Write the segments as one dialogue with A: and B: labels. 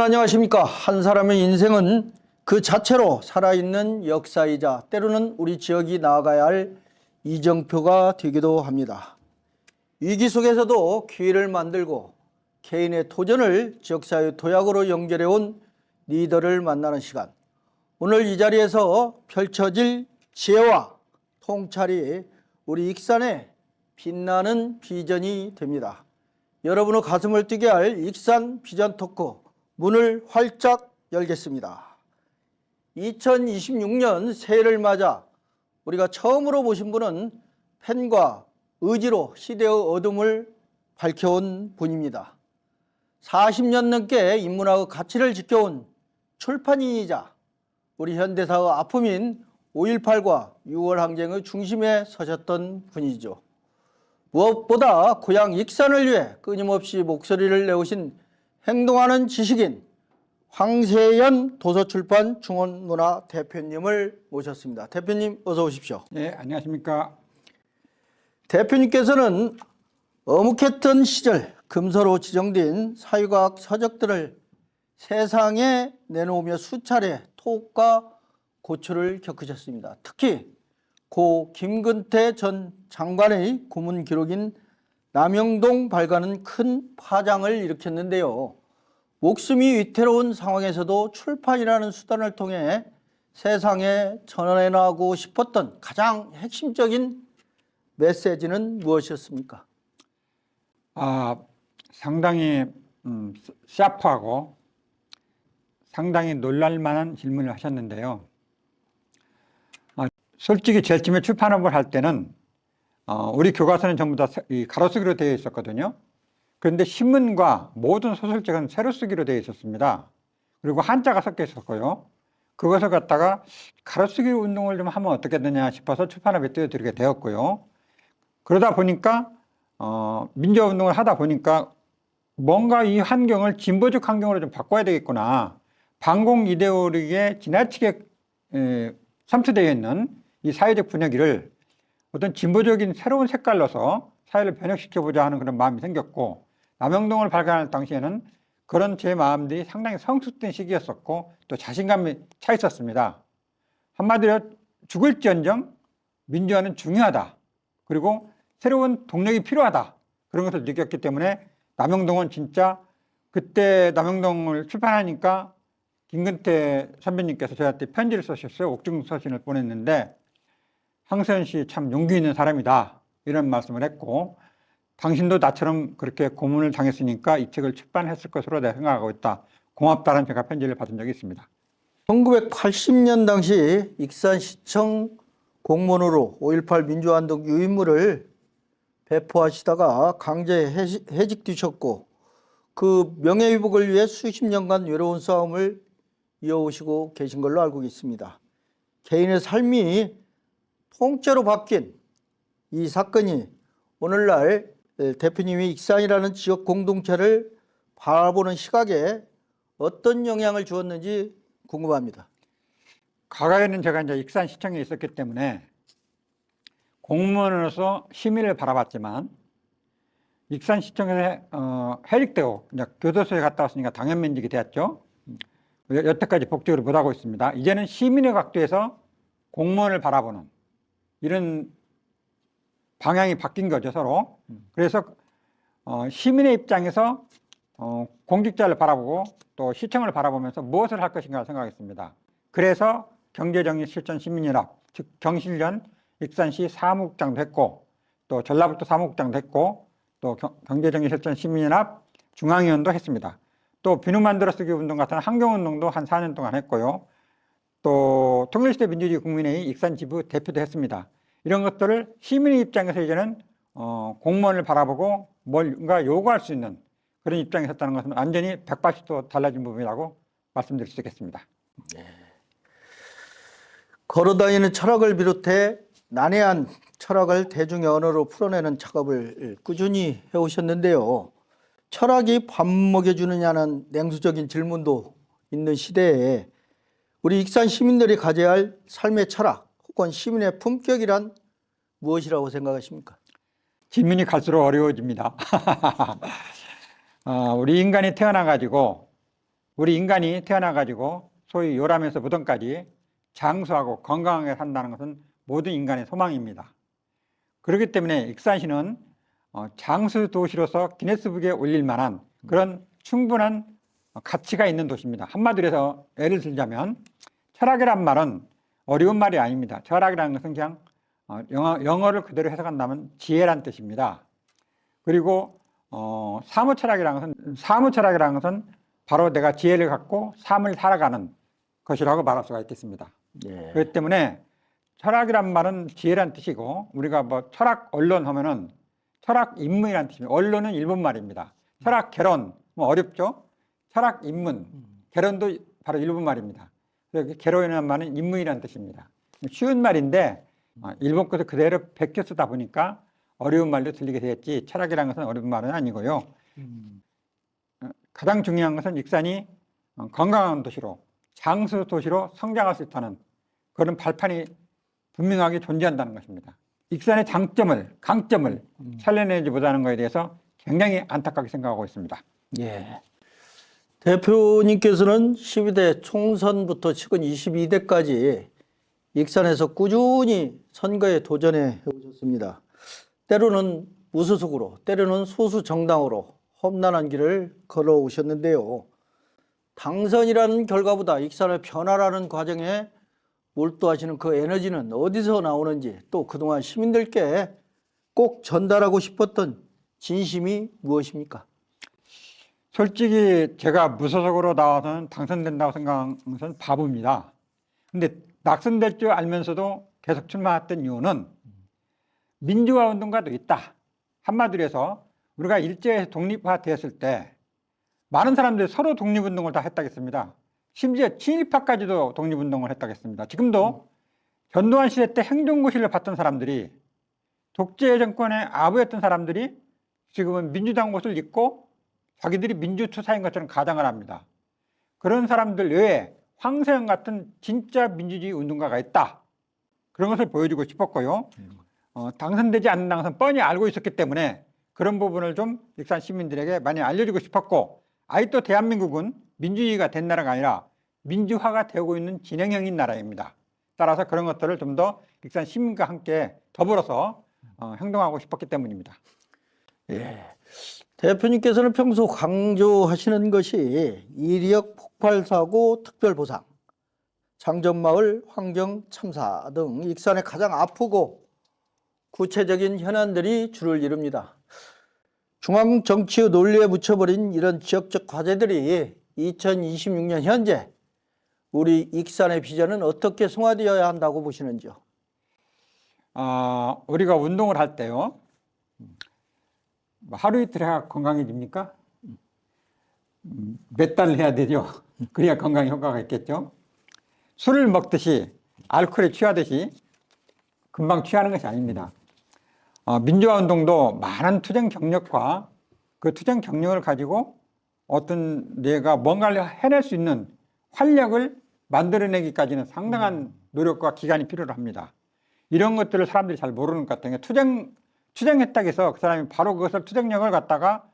A: 여러분 안녕하십니까? 한 사람의 인생은 그 자체로 살아있는 역사이자 때로는 우리 지역이 나아가야 할 이정표가 되기도 합니다. 위기 속에서도 기회를 만들고 개인의 도전을 지역사회 도약으로 연결해온 리더를 만나는 시간. 오늘 이 자리에서 펼쳐질 지혜와 통찰이 우리 익산의 빛나는 비전이 됩니다. 여러분의 가슴을 뛰게 할 익산 비전 토크 문을 활짝 열겠습니다. 2026년 새해를 맞아 우리가 처음으로 모신 분은 펜과 의지로 시대의 어둠을 밝혀온 분입니다. 40년 넘게 인문학의 가치를 지켜온 출판인이자 우리 현대사의 아픔인 5.18과 6월 항쟁의 중심에 서셨던 분이죠. 무엇보다 고향 익산을 위해 끊임없이 목소리를 내오신 행동하는 지식인 황세연 도서출판 중원문화 대표님을 모셨습니다. 대표님 어서 오십시오.
B: 네, 안녕하십니까.
A: 대표님께서는 어묵했던 시절 금서로 지정된 사회과학 서적들을 세상에 내놓으며 수차례 토과 고초를 겪으셨습니다. 특히 고 김근태 전 장관의 고문 기록인 남영동 발간은 큰 파장을 일으켰는데요. 목숨이 위태로운 상황에서도 출판이라는 수단을 통해 세상에 전해나고 싶었던 가장 핵심적인 메시지는 무엇이었습니까?
B: 아, 상당히 음, 샤프하고 상당히 놀랄만한 질문을 하셨는데요. 아, 솔직히 제일 처음에 출판업을 할 때는 어, 우리 교과서는 전부 다 가로쓰기로 되어 있었거든요. 그런데 신문과 모든 소설책은 세로쓰기로 되어 있었습니다. 그리고 한자가 섞여 있었고요. 그것을 갖다가 가로쓰기 운동을 좀 하면 어떻게 되냐 싶어서 출판업에 뛰어들게 되었고요. 그러다 보니까 어, 민주화 운동을 하다 보니까 뭔가 이 환경을 진보적 환경으로 좀 바꿔야 되겠구나. 반공 이데올로기에 지나치게 에, 삼투되어 있는 이 사회적 분위기를 어떤 진보적인 새로운 색깔로서 사회를 변혁시켜보자 하는 그런 마음이 생겼고 남영동을 발간할 당시에는 그런 제 마음들이 상당히 성숙된 시기였었고 또 자신감이 차 있었습니다. 한마디로 죽을지언정 민주화는 중요하다. 그리고 새로운 동력이 필요하다. 그런 것을 느꼈기 때문에 남영동은 진짜 그때 남영동을 출판하니까 김근태 선배님께서 저한테 편지를 쓰셨어요. 옥중 서신을 보냈는데 황세현 씨참 용기 있는 사람이다. 이런 말씀을 했고 당신도 나처럼 그렇게 고문을 당했으니까 이 책을 출판했을 것으로 내가 생각하고 있다. 고맙다는 제가 편지를 받은 적이 있습니다.
A: 1980년 당시 익산시청 공무원으로 5.18 민주화운동 유인물을 배포하시다가 강제 해직되셨고 그 명예회복을 위해 수십 년간 외로운 싸움을 이어오시고 계신 걸로 알고 있습니다. 개인의 삶이 통째로 바뀐 이 사건이 오늘날 대표님이 익산이라는 지역 공동체를 바라보는 시각에 어떤 영향을 주었는지 궁금합니다.
B: 과거에는 제가 이제 익산시청에 있었기 때문에 공무원으로서 시민을 바라봤지만 익산시청에서 어, 해직되고 이제 교도소에 갔다 왔으니까 당연면직이 되었죠. 여- 여태까지 복직을 못하고 있습니다. 이제는 시민의 각도에서 공무원을 바라보는 이런 방향이 바뀐 거죠 서로. 그래서 어, 시민의 입장에서 어, 공직자를 바라보고 또 시청을 바라보면서 무엇을 할 것인가 생각했습니다. 그래서 경제정의 실천 시민연합, 즉 경실련 익산시 사무국장도 했고 또 전라북도 사무국장도 했고 또 경- 경제정의 실천 시민연합 중앙위원도 했습니다. 또 비누 만들어 쓰기 운동 같은 환경운동도 한 4년 동안 했고요. 또 통일시대 민주주의 국민회의 익산지부 대표도 했습니다. 이런 것들을 시민의 입장에서 이제는 어, 공무원을 바라보고 뭔가 요구할 수 있는 그런 입장에 섰다는 것은 완전히 180도 달라진 부분이라고 말씀드릴 수 있겠습니다.
A: 걸어다니는 철학을 비롯해 난해한 철학을 대중의 언어로 풀어내는 작업을 꾸준히 해오셨는데요. 철학이 밥 먹여주느냐는 냉수적인 질문도 있는 시대에 우리 익산 시민들이 가져야 할 삶의 철학 혹은 시민의 품격이란 무엇이라고 생각하십니까?
B: 질문이 갈수록 어려워집니다. 어, 우리 인간이 태어나 가지고 우리 인간이 태어나 가지고 소위 요람에서 무덤까지 장수하고 건강하게 산다는 것은 모든 인간의 소망입니다. 그렇기 때문에 익산시는 어, 장수 도시로서 기네스북에 올릴 만한 그런 충분한 가치가 있는 도시입니다. 한마디로 해서 예를 들자면 철학이란 말은 어려운 말이 아닙니다. 철학이라는 것은 그냥 어, 영어, 영어 를 그대로 해석한다면 지혜란 뜻입니다. 그리고 어, 사무철학이라는 것은 사무철학이라는 것은 바로 내가 지혜를 갖고 삶을 살아가는 것이라고 말할 수가 있겠습니다.
A: 예.
B: 그렇기 때문에 철학이란 말은 지혜란 뜻이고 우리가 뭐 철학 언론 하면은 철학 인문이란 뜻입니다. 언론은 일본 말입니다. 철학 개론 뭐 어렵죠? 철학 인문 개론도 바로 일본 말입니다. 그래서 개론이라는 말은 인문이란 뜻입니다. 쉬운 말인데 어, 일본 것을 그대로 베껴 쓰다 보니까 어려운 말로 들리게 되었지 철학이라는 것은 어려운 말은 아니고요.
A: 음.
B: 어, 가장 중요한 것은 익산이 어, 건강한 도시로 장수 도시로 성장할 수 있다는 그런 발판이 분명하게 존재한다는 것입니다. 익산의 장점을 강점을 살려내지 못하는 것에 대해서 굉장히 안타깝게 생각하고 있습니다.
A: 예. 대표님께서는 12대 총선부터 최근 22대까지 익산에서 꾸준히 선거에 도전해 오셨습니다. 때로는 무소속으로, 때로는 소수 정당으로 험난한 길을 걸어오셨는데요. 당선이라는 결과보다 익산의 변화라는 과정에 몰두하시는 그 에너지는 어디서 나오는지 또 그동안 시민들께 꼭 전달하고 싶었던 진심이 무엇입니까?
B: 솔직히 제가 무소속으로 나와서는 당선된다고 생각한 것은 바보입니다. 근데 낙선될 줄 알면서도 계속 출마했던 이유는 민주화 운동가도 있다. 한마디로 해서 우리가 일제 독립화 되었을 때 많은 사람들이 서로 독립운동을 다 했다겠습니다. 심지어 친일파까지도 독립운동을 했다겠습니다. 지금도 전두환 시대 때 행정고시를 봤던 사람들이 독재 정권의 아부였던 사람들이 지금은 민주당 옷을 입고 자기들이 민주투사인 것처럼 가장을 합니다. 그런 사람들 외에 황세영 같은 진짜 민주주의 운동가가 있다. 그런 것을 보여주고 싶었고요. 어, 당선되지 않는다는 것은 뻔히 알고 있었기 때문에 그런 부분을 좀 익산 시민들에게 많이 알려주고 싶었고 아직도 대한민국은 민주주의가 된 나라가 아니라 민주화가 되고 있는 진행형인 나라입니다. 따라서 그런 것들을 좀 더 익산 시민과 함께 더불어서 어, 행동하고 싶었기 때문입니다.
A: 예. 대표님께서는 평소 강조하시는 것이 이력 폭발 사고 특별 보상, 장전마을 환경 참사 등 익산의 가장 아프고 구체적인 현안들이 주를 이룹니다. 중앙 정치의 논리에 묻혀버린 이런 지역적 과제들이 2026년 현재 우리 익산의 비전은 어떻게 승화되어야 한다고 보시는지요?
B: 아, 우리가 운동을 할 때요. 뭐 하루 이틀 해야 건강해집니까? 음, 몇 달을 해야 되죠. 그래야 건강 효과가 있겠죠. 술을 먹듯이 알코올에 취하듯이 금방 취하는 것이 아닙니다. 어, 민주화 운동도 많은 투쟁 경력과 그 투쟁 경력을 가지고 어떤 내가 뭔가를 해낼 수 있는 활력을 만들어내기까지는 상당한 노력과 기간이 필요로 합니다. 이런 것들을 사람들이 잘 모르는 것 같아요. 투쟁, 투쟁했다고 해서 그 사람이 바로 그것을 투쟁력을 갖다가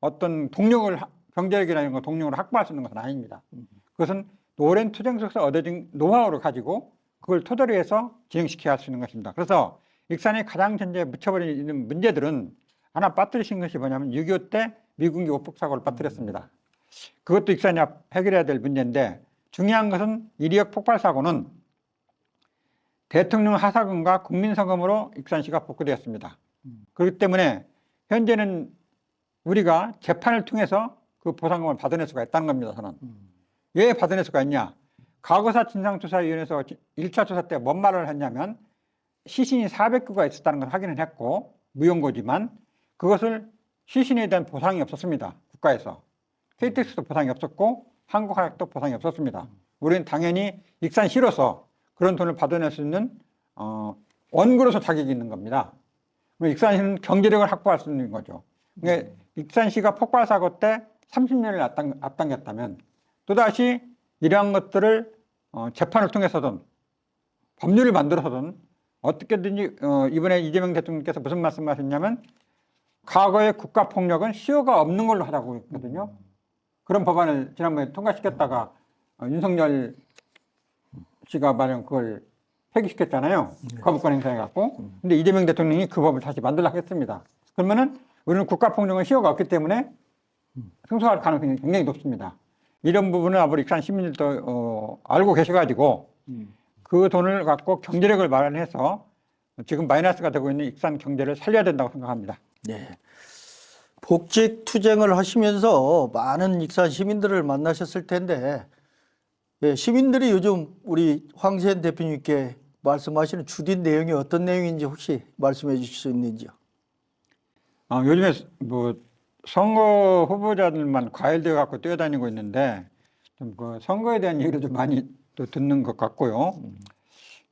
B: 어떤 동력을, 하- 경제력이나 이런 거 동력을 확보할 수 있는 것은 아닙니다. 그것은 오랜 투쟁 속에서 얻어진 노하우를 가지고 그걸 토대로 해서 진행시켜야 할 수 있는 것입니다. 그래서 익산이 가장 현재 묻혀버리는 문제들은 하나 빠뜨리신 것이 뭐냐면 6.25 때 미군기 오폭 사고를 빠뜨렸습니다. 그것도 익산이 해결해야 될 문제인데 중요한 것은 이리역 폭발 사고는 대통령 하사금과 국민성금으로 익산시가 복구되었습니다. 그렇기 때문에 현재는 우리가 재판을 통해서 그 보상금을 받아낼 수가 있다는 겁니다. 저는 왜 받아낼 수가 있냐? 과거사 진상조사위원회에서 1차 조사 때 뭔 말을 했냐면 시신이 400구가 있었다는 걸 확인을 했고 무용고지만 그것을 시신에 대한 보상이 없었습니다. 국가에서 KTX도 보상이 없었고 한국화약도 보상이 없었습니다. 우리는 당연히 익산시로서 그런 돈을 받아낼 수 있는 어, 원고로서 자격이 있는 겁니다. 익산시는 경제력을 확보할 수 있는 거죠. 그러니까 익산시가 폭발 사고 때 30년을 앞당, 앞당 겼다면 또다시 이러한 것들을 어, 재판을 통해서든 법률을 만들어서든 어떻게든지 어, 이번에 이재명 대통령께서 무슨 말씀하셨냐면 과거의 국가 폭력은 시효가 없는 걸로 하라고 했거든요. 그런 법안을 지난번에 통과시켰다가 어, 윤석열 씨가 말한 그걸 폐기시켰잖아요. 거부권 행사해갖고. 근데 이재명 대통령이 그 법을 다시 만들려고 했습니다. 그러면은 우리는 국가폭력은 시효가 없기 때문에 승소할 가능성이 굉장히 높습니다. 이런 부분을 앞으로 익산 시민들도 어, 알고 계셔가지고 그 돈을 갖고 경제력을 마련해서 지금 마이너스가 되고 있는 익산 경제를 살려야 된다고 생각합니다.
A: 네. 복직 투쟁을 하시면서 많은 익산 시민들을 만나셨을 텐데 예, 시민들이 요즘 우리 황세현 대표님께 말씀하시는 주된 내용이 어떤 내용인지 혹시 말씀해 주실 수 있는지요?
B: 어, 요즘에 뭐 선거 후보자들만 과열되어 갖고 뛰어다니고 있는데 좀 그 선거에 대한 얘기를 좀 많이 또 듣는 것 같고요.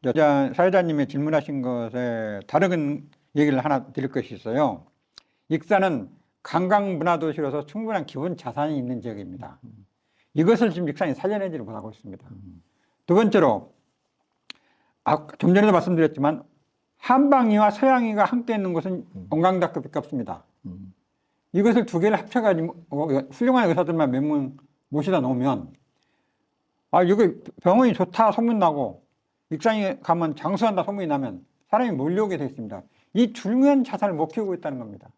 B: 여자 사회자님의 질문하신 것에 다른 얘기를 하나 드릴 것이 있어요. 익산은 관광 문화 도시로서 충분한 기본 자산이 있는 지역입니다. 이것을 지금 익산이 살려내지를 못하고 있습니다. 두 번째로 아, 좀 전에도 말씀드렸지만 한방이와 서양이가 함께 있는 곳은 원광대학교밖에 없습니다. 이것을 두 개를 합쳐가지고 어, 훌륭한 의사들만 몇 명 모시다 놓으면 아 이거 병원이 좋다 소문나고 익산에 가면 장수한다 소문이 나면 사람이 몰려오게 돼 있습니다. 이 중요한 자산을 못 키우고 있다는 겁니다.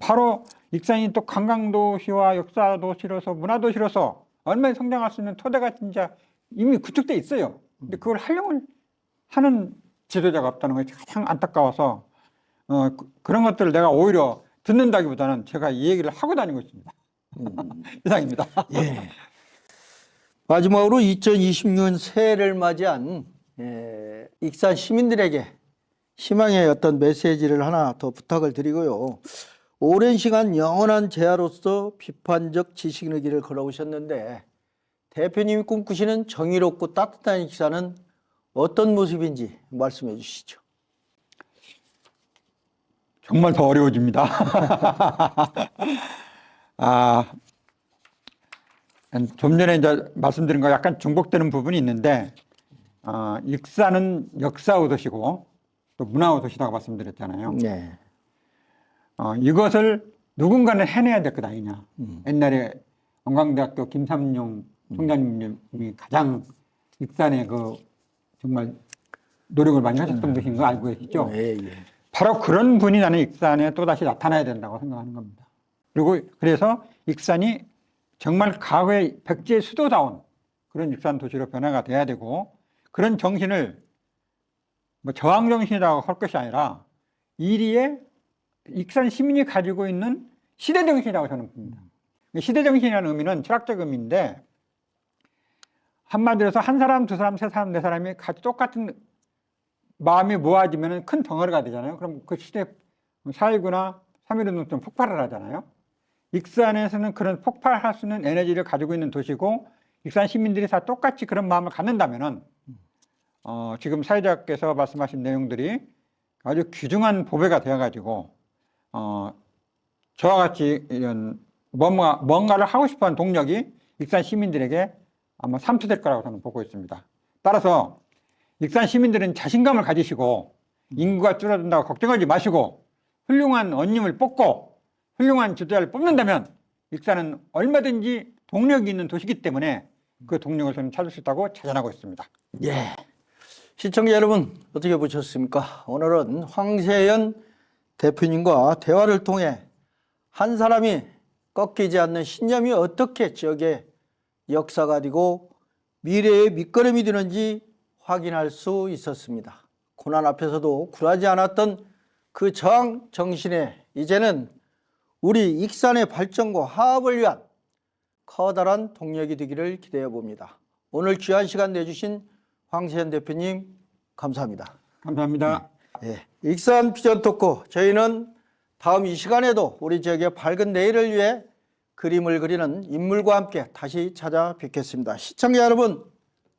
B: 바로 익산이 또 관광도시와 역사도시로서 문화도시로서 얼마나 성장할 수 있는 토대가 진짜 이미 구축돼 있어요. 근데 그걸 활용을 하는 지도자가 없다는 것이 가장 안타까워서 어, 그, 런 것들을 내가 오히려 듣는다기보다는 제가 이 얘기를 하고 다니고 있습니다. 이상입니다.
A: 예. 마지막으로 2026년 새해를 맞이한 예, 익산 시민들에게 희망의 어떤 메시지를 하나 더 부탁을 드리고요. 오랜 시간 영원한 제아로서 비판적 지식인의 길을 걸어오셨는데 대표님이 꿈꾸시는 정의롭고 따뜻한 익산은 어떤 모습인지 말씀해 주시죠.
B: 정말 더 어려워집니다. 아, 좀 전에 이제 말씀드린 거 약간 중복되는 부분이 있는데, 아, 익산은 역사의 도시고 또 문화의 도시라고 말씀드렸잖아요.
A: 네.
B: 어, 이것을 누군가는 해내야 될 것 아니냐. 옛날에 원광대학교 김삼용 총장님이 가장 익산에 그 정말 노력을 많이 하셨던 것인 거 알고 계시죠?
A: 예, 예.
B: 바로 그런 분이 나는 익산에 또다시 나타나야 된다고 생각하는 겁니다. 그리고 그래서 익산이 정말 과거의 백제의 수도다운 그런 익산 도시로 변화가 돼야 되고 그런 정신을 뭐 저항 정신이라고 할 것이 아니라 이리에 익산 시민이 가지고 있는 시대 정신이라고 저는 봅니다. 시대 정신이라는 의미는 철학적 의미인데 한마디로 해서 한 사람, 두 사람, 세 사람, 네 사람이 같이 똑같은 마음이 모아지면 큰 덩어리가 되잖아요. 그럼 그 시대 4.19나 3.1운동처럼 폭발을 하잖아요. 익산에서는 그런 폭발할 수 있는 에너지를 가지고 있는 도시고 익산 시민들이 다 똑같이 그런 마음을 갖는다면은 어, 지금 사회자께서 말씀하신 내용들이 아주 귀중한 보배가 되어가지고 어, 저와 같이 이런 뭔가, 뭔가를 하고 싶어하는 동력이 익산 시민들에게 아마 삼투될 거라고 저는 보고 있습니다. 따라서 익산 시민들은 자신감을 가지시고 인구가 줄어든다고 걱정하지 마시고 훌륭한 언님을 뽑고 훌륭한 지도자를 뽑는다면 익산은 얼마든지 동력이 있는 도시이기 때문에 그 동력을 저는 찾을 수 있다고 자전하고 있습니다.
A: 예. 시청자 여러분 어떻게 보셨습니까? 오늘은 황세현 대표님과 대화를 통해 한 사람이 꺾이지 않는 신념이 어떻게 지역의 역사가 되고 미래의 밑거름이 되는지 확인할 수 있었습니다. 고난 앞에서도 굴하지 않았던 그 저항 정신에 이제는 우리 익산의 발전과 화합을 위한 커다란 동력이 되기를 기대해 봅니다. 오늘 귀한 시간 내주신 황세현 대표님 감사합니다.
B: 감사합니다.
A: 예, 익산 비전 토크 저희는 다음 이 시간에도 우리 지역의 밝은 내일을 위해 그림을 그리는 인물과 함께 다시 찾아뵙겠습니다. 시청자 여러분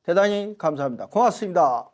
A: 대단히 감사합니다. 고맙습니다.